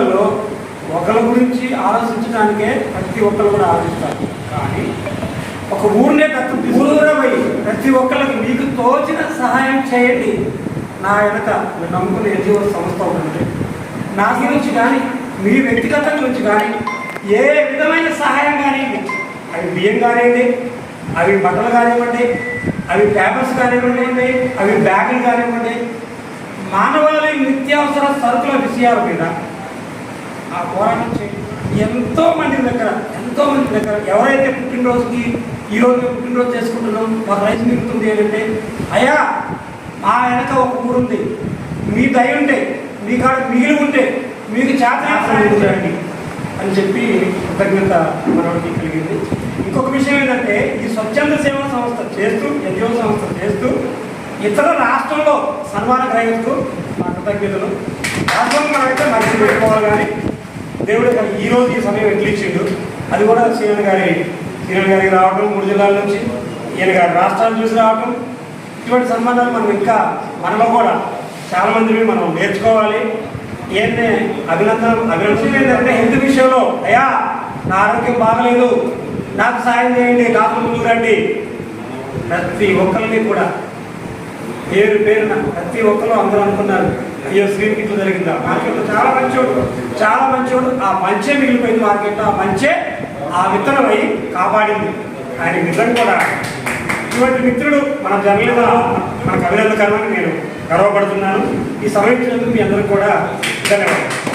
జీవితాల్లో ఒకరి గురించి ఆలోచించడానికే ప్రతి ఒక్కరు కూడా ఆలోచిస్తారు. కానీ ఒక ఊరినే దత్తు దూరమై ప్రతి ఒక్కరికి మీకు తోచిన సహాయం చేయండి. నా వెనక నమ్ముకునే ఎన్జిఓ సంస్థ ఉంటుంది నా గురించి కానీ మీ వ్యక్తిగత గురించి కానీ ఏ విధమైన సహాయం కానివ్వండి అవి బియ్యం కానివ్వండి అవి బట్టలు కానివ్వండి అవి పేపర్స్ కానివ్వండి అవి బ్యాగులు కానివ్వండి మానవాళి నిత్యావసర సరుకుల విషయాల మీద ఆ పోరాటం చేయండి ఎంతో మంది దగ్గర ఎంతో మంది దగ్గర ఎవరైతే పుట్టినరోజుకి ఈ రోజు పుట్టినరోజు చేసుకుంటున్నాం ఒక రైతు మిగులుతుంది ఏంటంటే అయ్యా మా వెనక ఒక ఊరుంది. మీ దయ ఉంటే మీ కాడ మిగిలి ఉంటే మీకు చేత చేయండి అని చెప్పి కృతజ్ఞత మనవాడికి కలిగింది. ఇంకొక విషయం ఏంటంటే ఈ స్వచ్ఛంద సేవా సంస్థ చేస్తూ ఎన్జిఓ సంస్థ చేస్తూ ఇతర రాష్ట్రంలో సన్మాన గ్రహిస్తూ మా కృతజ్ఞతలు రాష్ట్రంలో మనమైతే మరిచి పెట్టుకోవాలి కానీ దేవుడు కానీ ఈ రోజు ఈ సమయం ఎట్లా ఇచ్చిండు? అది కూడా సీఎం గారి సీఎం గారికి రావడం మూడు జిల్లాల నుంచి ఈయన గారి రాష్ట్రాన్ని చూసి రావడం ఇటువంటి సంబంధాలు మనం ఇంకా మనలో కూడా చాలా మందిని మనం నేర్చుకోవాలి. ఏంటంటే అభినందన అభినందన ఏంటంటే హెల్త్ విషయంలో అయ్యా నా ఆరోగ్యం బాగలేదు నాకు సాయం చేయండి డాక్టర్ ముందు రండి ప్రతి ఒక్కరిని కూడా పేరు పేరున ప్రతి ఒక్కరు అందరూ అనుకున్నారు అయ్యో స్క్రీన్ ఇట్లా జరిగిందా మార్కెట్లో చాలా మంచోడు చాలా మంచోడు. ఆ మంచే మిగిలిపోయింది మార్కెట్లో ఆ మంచే ఆ విత్తనం అయి కాపాడింది. ఆయన నిజం కూడా. ఇటువంటి మిత్రుడు మన జర్నలిజంలో మనకు అభినందకరమని నేను గర్వపడుతున్నాను. ఈ సమయం ఇచ్చినందుకు మీ అందరూ కూడా ధన్యవాదాలు.